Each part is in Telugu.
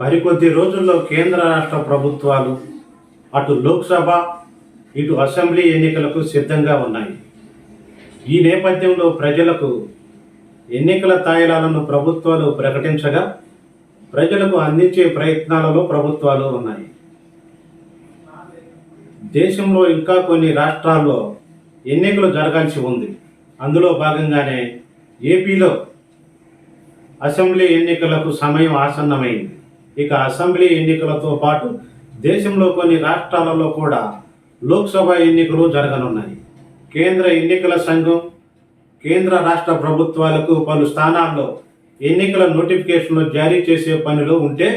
మరికొద్ది రోజుల్లో కేంద్ర రాష్ట్ర ప్రభుత్వాలు అటు లోక్సభ ఇటు అసెంబ్లీ ఎన్నికలకు సిద్ధంగా ఉన్నాయి. ఈ నేపథ్యంలో ప్రజలకు ఎన్నికల తాయిలాలను ప్రభుత్వాలు ప్రకటించగా ప్రజలకు అందించే ప్రయత్నాలలో ప్రభుత్వాలు ఉన్నాయి. దేశంలో ఇంకా కొన్ని రాష్ట్రాల్లో ఎన్నికలు జరగాల్సి ఉంది. అందులో భాగంగానే ఏపీలో అసెంబ్లీ ఎన్నికలకు సమయం ఆసన్నమైంది. ఇక అసెంబ్లీ ఎన్నికలతో పాటు దేశంలో కొన్ని రాష్ట్రాలలో కూడా లోక్సభ ఎన్నికలు జరగనున్నాయి. కేంద్ర ఎన్నికల సంఘం కేంద్ర రాష్ట్ర ప్రభుత్వాలకు పలు స్థానాల్లో ఎన్నికల నోటిఫికేషన్లు జారీ చేసే పనిలో ఉంటే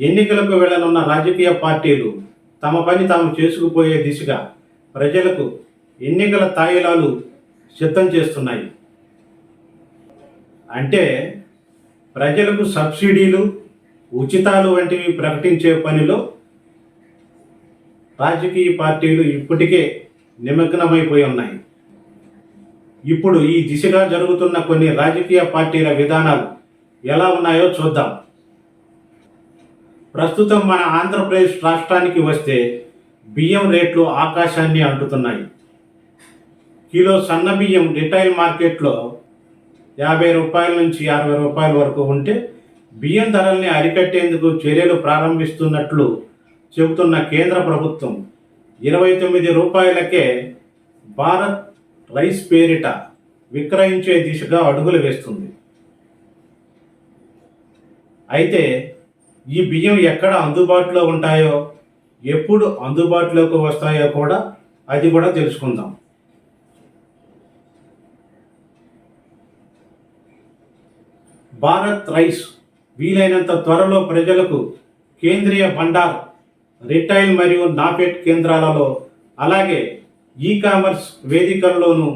ఎన్నికలకు వెళ్ళనున్న రాజకీయ పార్టీలు తమ పని తాము చేసుకుపోయే దిశగా ప్రజలకు ఎన్నికల తాయిలాలు సిద్ధం చేస్తున్నాయి. అంటే ప్రజలకు సబ్సిడీలు ఉచితాలు వంటివి ప్రకటించే పనిలో రాజకీయ పార్టీలు ఇప్పటికే నిమగ్నమైపోయి ఉన్నాయి. ఇప్పుడు ఈ దిశగా జరుగుతున్న కొన్ని రాజకీయ పార్టీల విధానాలు ఎలా ఉన్నాయో చూద్దాం. ప్రస్తుతం మన ఆంధ్రప్రదేశ్ రాష్ట్రానికి వస్తే బియ్యం రేట్లు ఆకాశాన్ని అంటుతున్నాయి. కిలో సన్న బియ్యం రిటైల్ మార్కెట్లో యాభై రూపాయల నుంచి అరవై రూపాయల వరకు ఉంటే బియ్యం ధరల్ని అరికట్టేందుకు చర్యలు ప్రారంభిస్తున్నట్లు చెబుతున్న కేంద్ర ప్రభుత్వం ఇరవై తొమ్మిది రూపాయలకే భారత్ రైస్ పేరిట విక్రయించే దిశగా అడుగులు వేస్తుంది. అయితే ఈ బియ్యం ఎక్కడ అందుబాటులో ఉంటాయో ఎప్పుడు అందుబాటులోకి వస్తాయో కూడా అది కూడా తెలుసుకుందాం. భారత్ రైస్ వీలైనంత త్వరలో ప్రజలకు కేంద్రీయ భండార్ రిటైల్ మరియు నాపెట్ కేంద్రాలలో అలాగే ఈ కామర్స్ వేదికల్లోనూ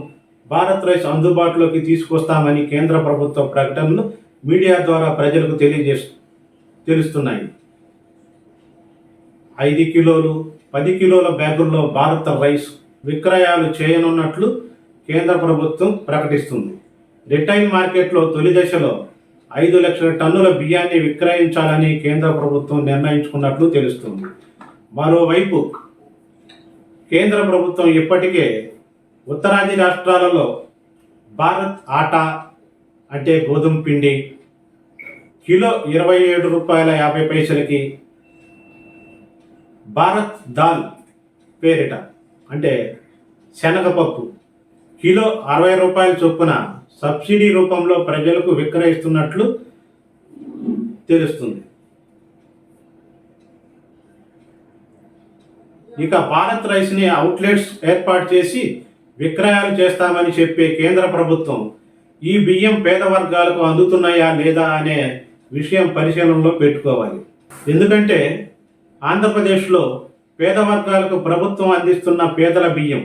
భారత్ రైస్ అందుబాటులోకి తీసుకొస్తామని కేంద్ర ప్రభుత్వ ప్రకటనలు మీడియా ద్వారా ప్రజలకు తెలియజేస్తు తెలుస్తున్నాయి. ఐదు కిలోలు పది కిలోల బ్యాగుల్లో భారత రైస్ విక్రయాలు చేయనున్నట్లు కేంద్ర ప్రభుత్వం ప్రకటిస్తుంది. రిటైల్ మార్కెట్లో తొలి దశలో ఐదు లక్షల టన్నుల బియ్యాన్ని విక్రయించాలని కేంద్ర ప్రభుత్వం నిర్ణయించుకున్నట్లు తెలుస్తుంది. మరోవైపు కేంద్ర ప్రభుత్వం ఇప్పటికే ఉత్తరాది రాష్ట్రాలలో భారత్ ఆటా అంటే గోధుమ పిండి కిలో ఇరవై ఏడు రూపాయల యాభై పైసలకి భారత్ దాల్ పేరిట అంటే శనగపప్పు కిలో అరవై రూపాయల చొప్పున సబ్సిడీ రూపంలో ప్రజలకు విక్రయిస్తున్నట్లు తెలుస్తుంది. ఇక భారత్ రైస్ని అవుట్లెట్స్ ఏర్పాటు చేసి విక్రయాలు చేస్తామని చెప్పే కేంద్ర ప్రభుత్వం ఈ బియ్యం పేద వర్గాలకు అందుతున్నాయా లేదా అనే విషయం పరిశీలనలో పెట్టుకోవాలి. ఎందుకంటే ఆంధ్రప్రదేశ్లో పేద వర్గాలకు ప్రభుత్వం అందిస్తున్న పేదల బియ్యం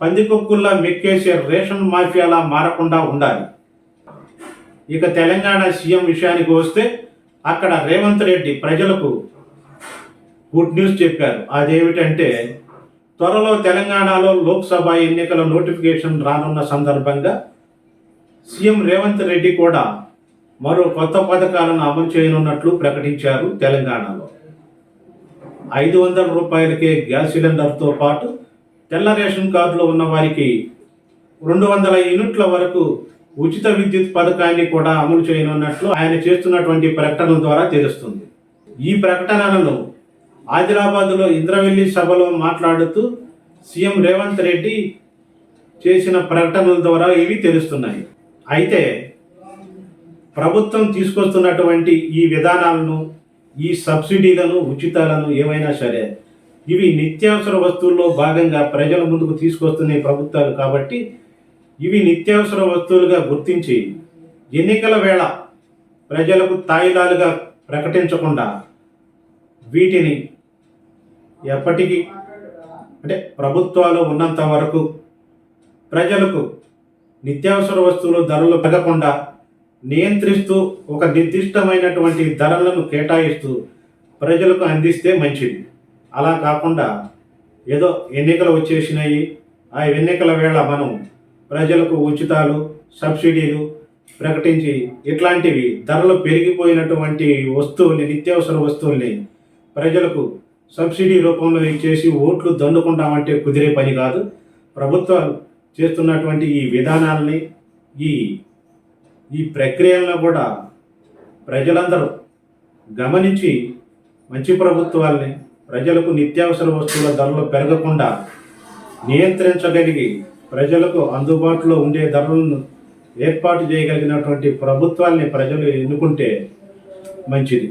పందికొక్కుల్లా మెక్కేసే రేషన్ మాఫియాలా మారకుండా ఉండాలి. ఇక తెలంగాణ సీఎం విషయానికి వస్తే అక్కడ రేవంత్ రెడ్డి ప్రజలకు గుడ్ న్యూస్ చెప్పారు. అదేమిటంటే త్వరలో తెలంగాణలో లోక్సభ ఎన్నికల నోటిఫికేషన్ రానున్న సందర్భంగా సీఎం రేవంత్ రెడ్డి కూడా మరో కొత్త పథకాలను అమలు చేయనున్నట్లు ప్రకటించారు తెలంగాణలో. ఐదు వందల రూపాయలకే గ్యాస్ సిలిండర్తో పాటు తెల్ల రేషన్ కార్డులో ఉన్న వారికి రెండు వందల యూనిట్ల వరకు ఉచిత విద్యుత్ పథకాన్ని కూడా అమలు చేయనున్నట్లు ఆయన చేస్తున్నటువంటి ప్రకటన ద్వారా తెలుస్తుంది. ఈ ప్రకటనలను ఆదిలాబాద్లో ఇంద్రవెల్లి సభలో మాట్లాడుతూ సీఎం రేవంత్ రెడ్డి చేసిన ప్రకటనల ద్వారా ఇవి తెలుస్తున్నాయి. అయితే ప్రభుత్వం తీసుకొస్తున్నటువంటి ఈ విధానాలను ఈ సబ్సిడీలను ఉచితాలను ఏమైనా సరే ఇవి నిత్యావసర వస్తువుల్లో భాగంగా ప్రజల ముందుకు తీసుకొస్తున్నాయి ప్రభుత్వాలు కాబట్టి ఇవి నిత్యావసర వస్తువులుగా గుర్తించి ఎన్నికల వేళ ప్రజలకు తాయిలాలుగా ప్రకటించకుండా వీటిని ఎప్పటికీ అంటే ప్రభుత్వాలు ఉన్నంత వరకు ప్రజలకు నిత్యావసర వస్తువులు ధరలు పెరగకుండా నియంత్రిస్తూ ఒక నిర్దిష్టమైనటువంటి ధరలను కేటాయిస్తూ ప్రజలకు అందిస్తే మంచిది. అలా కాకుండా ఏదో ఎన్నికలు వచ్చేసినాయి. ఆ ఎన్నికల వేళ మనం ప్రజలకు ఉచితాలు సబ్సిడీలు ప్రకటించి ఇట్లాంటివి ధరలు పెరిగిపోయినటువంటి వస్తువుల్ని నిత్యావసర వస్తువుల్ని ప్రజలకు సబ్సిడీ రూపంలో ఇచ్చేసి ఓట్లు దండుకుంటామంటే కుదిరే పని కాదు. ప్రభుత్వాలు చేస్తున్నటువంటి ఈ విధానాల్ని ఈ ఈ ప్రక్రియలను కూడా ప్రజలందరూ గమనించి మంచి ప్రభుత్వాల్ని ప్రజలకు నిత్యావసర వస్తువుల ధరలు పెరగకుండా నియంత్రించగలిగి ప్రజలకు అందుబాటులో ఉండే ధరలను ఏర్పాటు చేయగలిగినటువంటి ప్రభుత్వాల్ని ప్రజలు ఎన్నుకుంటే మంచిది.